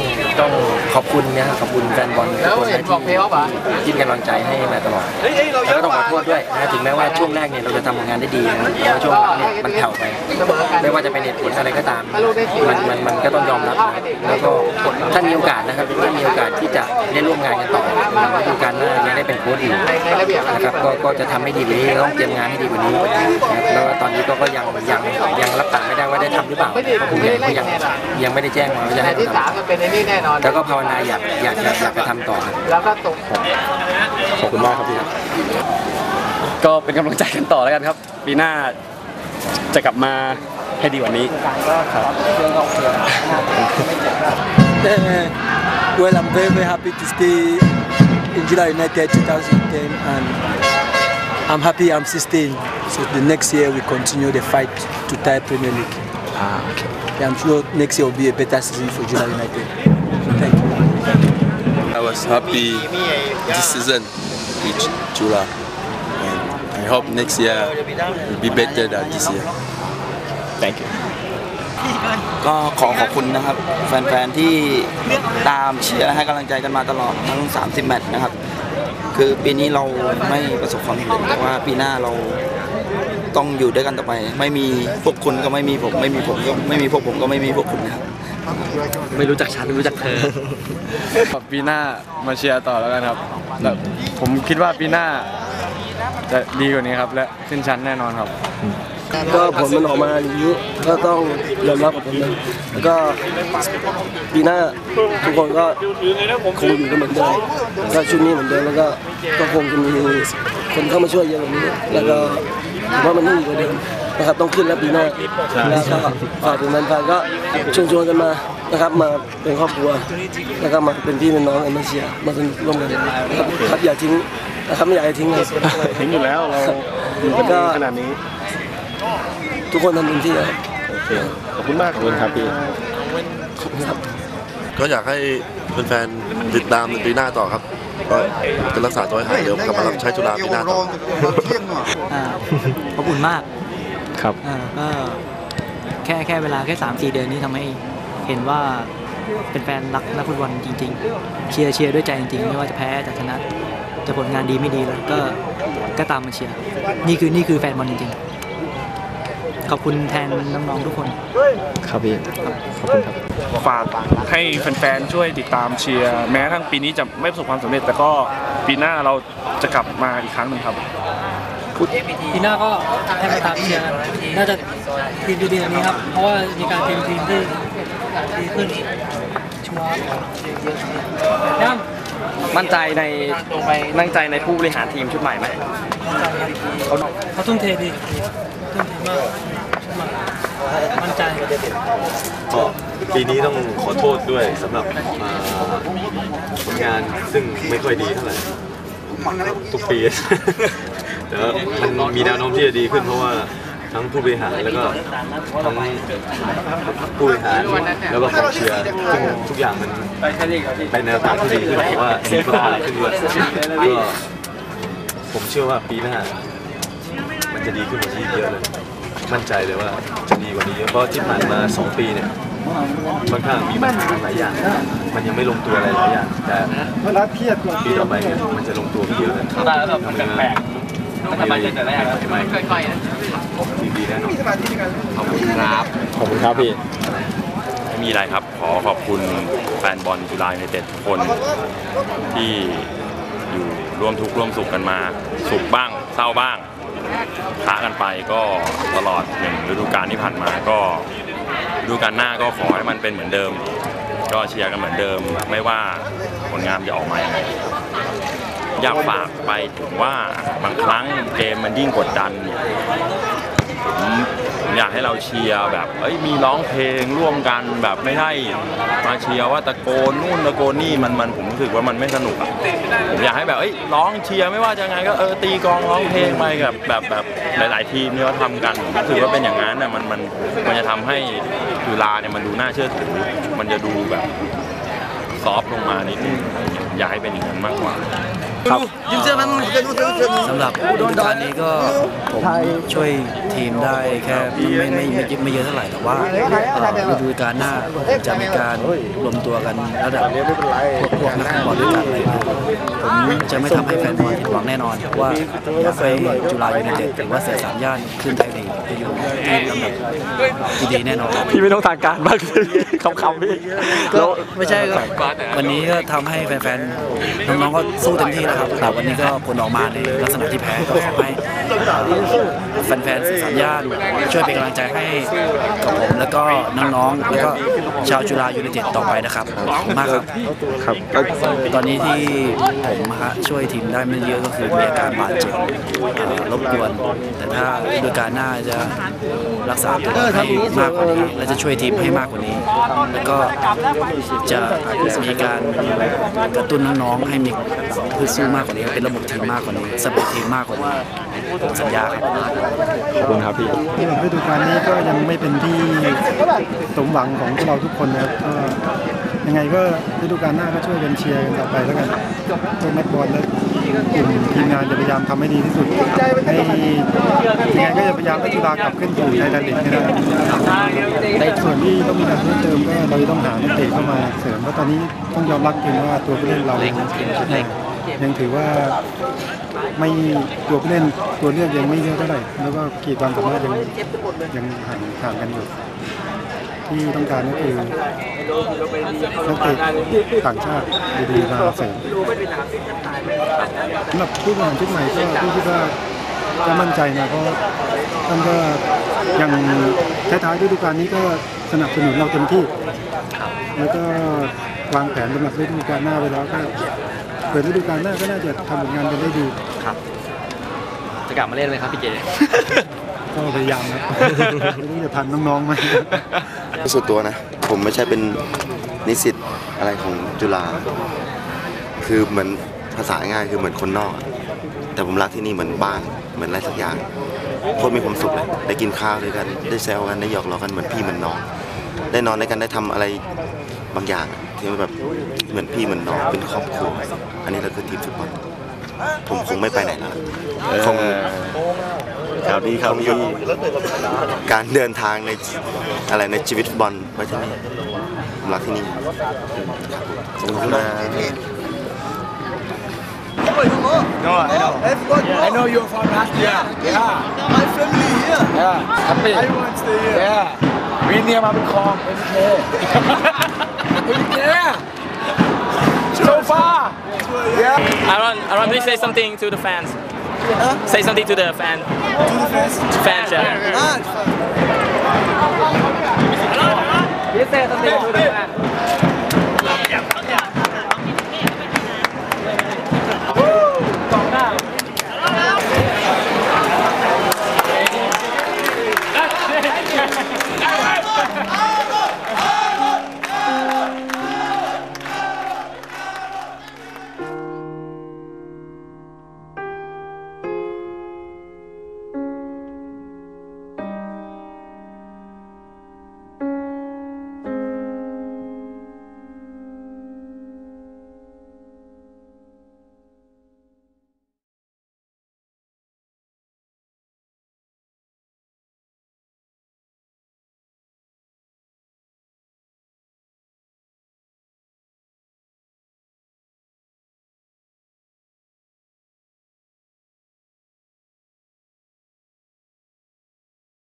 ริงๆแล้วก็ต้องต้องขอบคุณนะครับขอบคุณแฟนบอลทุกคนนะที่ที่เป็นกำลังใจให้มาตลอดแล้วก็ต้องขอโทษด้วยนะถึงแม้ว่าช่วงแรกเนี่ยเราจะทำงานได้ดีนะแต่ว่าช่วงหลังเนี่ยมันแผ่วไป ไม่ว่าจะเป็นเหตุผลอะไรก็ตาม มันมันมันก็ต้องยอมรับนะแล้วก็ถ้ามีโอกาสนะครับถ้ามีโอกาสที่จะได้ร่วมงานกันต่อ นะครับก็ก็จะทำให้ดีกว่านี้ต้องเตรียมงานให้ดีกว่านี้นะครับแล้วก็ตอนนี้ก็ก็ยังยังยังรับปากไม่ได้ว่าได้ทำหรือเปล่าผู้ใหญ่ก็ยังยังไม่ได้แจ้งมาว่าจะให้ที่เราสามทำมันเป็นไอ้นี่แน่นอนแล้วก็ภาวนาอยากอยากอยากอยากจะทำต่อครับแล้วก็ตกขอบคุณมากครับพี่ครับก็เป็นกำลังใจกันต่อแล้วกันครับปีหน้าจะกลับมาให้ดีกว่านี้ครับ well, I'm very, very happy to stay in Gila United 2010 and I'm happy I'm 16. So the next year we continue the fight to tie Premier League. Ah, okay. Yeah, I'm sure next year will be a better season for Gila United. Thank you. I was happy this season with Chula. And I hope next year will be better than this year. thank you ก็ขอขอบคุณนะครับ แฟนๆที่ตามเชียร์และให้กำลังใจกันมาตลอดทั้ง 30 แมตช์นะครับ คือปีนี้เราไม่ประสบความสำเร็จแต่ว่าปีหน้าเราต้องอยู่ด้วยกันต่อไป ไม่มีพวกคุณก็ไม่มีผม ไม่มีผมก็ไม่มีพวกผมก็ไม่มีพวกคุณนะครับ ไม่รู้จักฉันรู้จักเธอปีหน้ามาเชียร์ต่อแล้วกันครับแต่ผมคิดว่าปีหน้าจะดีกว่านี้ครับ และขึ้นชั้นแน่นอนครับ ก็ผลมันออกมาอย่างนี้ก็ต้องยอมรับกับผลมันแล้วก็ปีหน้าทุกคนก็คงอยู่กันเหมือนเดิมก็ชุดนี้เหมือนเดิมแล้วก็ก็คงจะมีคนเข้ามาช่วยเยอะกว่านี้ แล้วก็ผมว่ามันต้องดีกว่าเดิมนะครับต้องขึ้นแล้วปีหน้าแล้วก็ฝากถึงแฟนๆก็ชวนชวนๆกันมานะครับมาเป็นครอบครัวแล้วก็มาเป็นพี่เป็นน้องกันมาเชียร์มาสนุกร่วมกันครับอย่าทิ้งนะครับไม่อยากให้ทิ้งเลยทิ้งอยู่แล้วเราอยู่แล้วก็ขนาดนี้ ทุกคนทำเต็มที่นะครับขอบคุณมากขอบคุณครับพี่ก็อยากให้แฟนๆติดตามในปีหน้าต่อครับก็จะรักษาตัวให้หายเร็วกลับมารับใช้จุฬาปีหน้าต่ออ่าขอบคุณมากครับอ่าก็แค่แค่เวลาแค่สามสี่เดือนนี้ทำให้เห็นว่าเป็นแฟนรักนักฟุตบอลจริง ๆ เชียร์เชียร์ด้วยใจจริงๆ ไม่ว่าจะแพ้จะชนะ จะผลงานดีไม่ดีเลยก็ก็ตามมาเชียร์นี่คือนี่คือแฟนบอลจริงๆ ขอบคุณแทนน้องๆทุกคน ครับพี่ขอบคุณครับฝากให้แฟนๆช่วยติดตามเชียร์แม้ทั้งปีนี้จะไม่ประสบความสำเร็จ แต่ก็ปีหน้าเราจะกลับมาอีกครั้งหนึ่งครับปีหน้าก็ให้มาตามเชียร์น่าจะทีมดีๆแบบนี้ครับ เพราะว่ามีการเตรียมทีมที่ดีขึ้นชัวร์ย่ มั่นใจในมั่นใจในผู้บริหารทีมชุดใหม่ไหมำเขาเขาทุ่มเทดีทุ่มเทมากมั่นใจก็ปีนี้ต้องขอโทษด้วยสำหรับอ่าผลงานซึ่งไม่ค่อยดีเท่าไหร่ทุกปีแต่ว่ามันมีแนวโน้มที่จะดีขึ้นเพราะว่า ทั้งผู้บริหารแล้วก็ทั้งผู้บริหารแล้วก็กองเชียร์ซึ่งทุกอย่างมันไปแนวทางที่ดีขึ้นเพราะว่าทีมก็ดีขึ้นด้วยก็ผมเชื่อว่าปีหน้ามันจะดีขึ้นกว่านี้เยอะเลย มั่นใจเลยว่าจะดีกว่านี้เยอะเพราะที่ผ่านมา 2 ปีเนี่ยค่อนข้างมีปัญหาหลายอย่าง มันยังไม่ลงตัวอะไรหลายอย่าง แต่ปีต่อไปเนี่ยมันจะลงตัวขึ้นเยอะเลยได้แล้วแบบแปลกๆทำไมจะได้อะไรใหม่ๆดีๆแน่นอนขอบคุณครับ ขอบคุณครับพี่ ไม่มีอะไรครับ ขอขอบคุณแฟนบอลจุฬาในเต็ดทุกคน ที่อยู่ร่วมทุกข์ร่วมสุขกันมา สุขบ้าง เศร้าบ้างค้ากันไปก็ตลอดหนึ่งฤดูกาลที่ผ่านมาก็ฤดูกาลหน้าก็ขอให้มันเป็นเหมือนเดิม ก็เชียร์กันเหมือนเดิม ไม่ว่าผลงานจะออกมาอย่างไรอยากฝากไปถึงว่าบางครั้งเกมมันยิ่งกดดันเนี่ยผมผม อยากให้เราเชียร์แบบเอ้ยมีร้องเพลงร่วมกันแบบไม่ได้มาเชียร์ว่าตะโกนนู่นตะโกนนี่มันมันผมรู้สึกว่ามันไม่สนุกอะผมอยากให้แบบเอ้ยร้องเชียร์ไม่ว่าจะไงก็เออตีกลองร้องเพลงไปแบบแบบแบบหลาย ๆ ทีมเนี่ยเขาทำกันผมรู้สึกว่าเป็นอย่างนั้นน่ะมันมันมันจะทำให้จุฬาเนี่ยมันดูน่าเชื่อถือ มันจะดูแบบซอฟต์ลงมานิดนึงอยากให้เป็นอย่างนั้นมากกว่า ครับสำหรับฤดูกาลนี้ก็ผมช่วยทีมได้แค่ไม่ไม่ไม่เยอะเท่าไหร่แต่ว่าฤดูกาลหน้าจะมีการรวมตัวกันระดับพวกนักบอลด้วยกันอะไรเงี้ยผมจะไม่ทำให้แฟนบอลผิดหวังแน่นอนว่าอยากให้จุฬายูไนเต็ดหรือว่าเสือสามย่านขึ้นไท ยลีกจะอยู่ในลำดับที่ดีแน่นอนพี่ไม่ต้องทางการบ้างคำคำๆพี่ก็ไม่ใช่ก็วันนี้ก็ทำให้แฟนๆ น้องๆ ก็สู้เต็มที่แล้วครับ แต่วันนี้ก็ผลออกมาในลักษณะที่แพ้ก็ขอให้เอ่อแฟนๆสามย่านช่วยเป็นกำลังใจให้กับผมแล้วก็น้องๆ แล้วก็ชาวจุฬายูไนเต็ดต่อไปนะครับขอบคุณมากครับ ครับตอนนี้ที่ผมนะฮะช่วยทีมได้ไม่เยอะก็คือมีอาการบาดเจ็บเอ่อรบกวน แต่ถ้าฤดูกาลหน้าจะรักษาตัวให้มากกว่านี้ และจะช่วยทีมให้มากกว่านี้ แล้วก็จะมีการกระตุ้นน้องๆให้มีพึดสู้มากกว่านี้ เป็นระบบทีมมากกว่านี้สปีดทีมมากกว่านี้ผมสัญญาครับขอบคุณครับพี่ที่ฤดูกาลนี้ก็ยังไม่เป็นที่สมหวังของพวกเราทุกคนนะครับก็ยังไงก็ฤดูกาลหน้าก็ช่วยกันเชียร์กันต่อไปแล้วกันพวกนักบอลและกลุ่ม ทีมงานจะพยายามทำให้ดีที่สุดให้ยังไงก็จะพยายามให้จุฬากลับขึ้นสู่ไทยแลนด์ลีกให้ได้ในส่วนที่ต้องมีการเพิ่มเติมก็เราจะต้องหานักเตะเข้ามาเสริมเพราะตอนนี้ต้องยอมรับจริงว่าตัวผู้เล่นเรายังถือว่าไม่ตัวผู้เล่นตัวเลือกยังไม่เยอะเท่าไหร่แล้วก็ขีดความสามารถยังยังห่างห่างกันอยู่ ที่ต้องการก็คือนักเตะต่างชาติดีๆมาเสริมสำหรับผู้บริหารชุดใหม่ก็พี่คิดว่าก็มั่นใจนะเพราะท่านก็ยังท้ายๆฤดูกาลนี้ก็สนับสนุนเราเต็มที่ แล้วก็วางแผนสำหรับฤดูกาลหน้าไว้แล้วก็เปิดฤดูกาลหน้าก็น่าจะทำผลงานกันได้ดีครับจะกลับมาเล่นไหมครับพี่เจ ก็พยายามนะไม่รู้จะทันน้องๆไหมส่วนตัวนะ ผมไม่ใช่เป็นนิสิตอะไรของจุฬาคือเหมือนภาษาง่ายคือเหมือนคนนอกอะแต่ผมรักที่นี่เหมือนบ้านเหมือนอะไรสักอย่างโคตรมีความสุขเลยได้กินข้าวด้วยกันได้แซวกันได้หยอกล้อกันเหมือนพี่เหมือนน้อง ได้นอนด้วยกันได้ทำอะไรบางอย่างอะที่มันแบบเหมือนพี่เหมือนน้องเป็นครอบครัว อันนี้เราคือทีมฟุตบอลผมคงไม่ไปไหนแล้วล่ะคง ข่าวดีข่าวดีหยุดการเดินทางในอะไรในชีวิตฟุตบอลไว้ที่นี่ผมรักที่นี่ครับขอบคุณมาก No, I know. I know you're from Russia. Yeah. My family here. Yeah. Happy. Everyone stay here. Yeah. วินเนี่ยมาเป็นคองเอ็มเคเอ็มเค so far yeah Aaron, Aaron, please say something to the fans. Say something to the fan. to the fans Fans, yeah. ah say something to the fans.